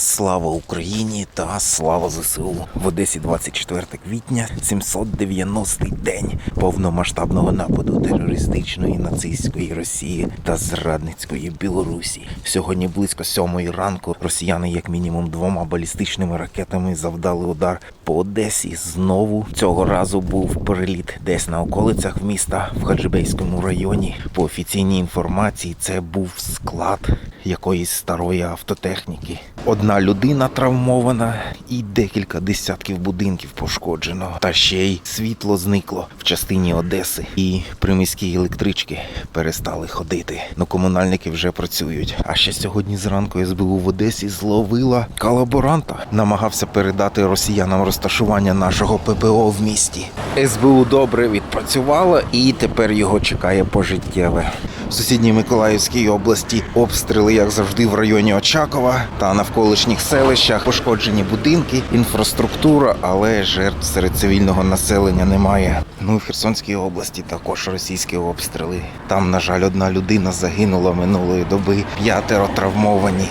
Слава Україні та слава ЗСУ в Одесі 24 квітня, 790-й день повномасштабного нападу терористичної нацистської Росії та зрадницької Білорусі. Сьогодні близько сьомої ранку росіяни, як мінімум, двома балістичними ракетами завдали удар по Одесі. Знову цього разу був переліт десь на околицях міста в Хаджибейському районі. По офіційній інформації, це був склад якоїсь старої автотехніки. Одна людина травмована і декілька десятків будинків пошкоджено. Та ще й світло зникло в частині Одеси. І приміські електрички перестали ходити. Ну комунальники вже працюють. А ще сьогодні зранку СБУ в Одесі зловила колаборанта. Намагався передати росіянам розташування нашого ППО в місті. СБУ добре відпрацювала і тепер його чекає пожиттєве. В сусідній Миколаївській області обстріли, як завжди, в районі Очакова та навколишніх селищах пошкоджені будинки, інфраструктура, але жертв серед цивільного населення немає. Ну і в Херсонській області також російські обстріли. Там, на жаль, одна людина загинула минулої доби, п'ятеро травмовані.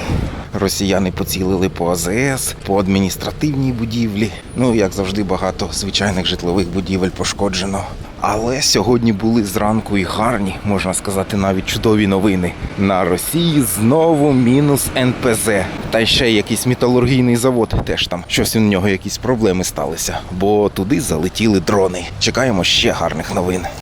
Росіяни поцілили по АЗС, по адміністративній будівлі. Ну, як завжди, багато звичайних житлових будівель пошкоджено. Але сьогодні були зранку і гарні, можна сказати, навіть чудові новини. На Росії знову мінус НПЗ. Та ще якийсь металургійний завод теж там. Щось у нього якісь проблеми сталися, бо туди залетіли дрони. Чекаємо ще гарних новин.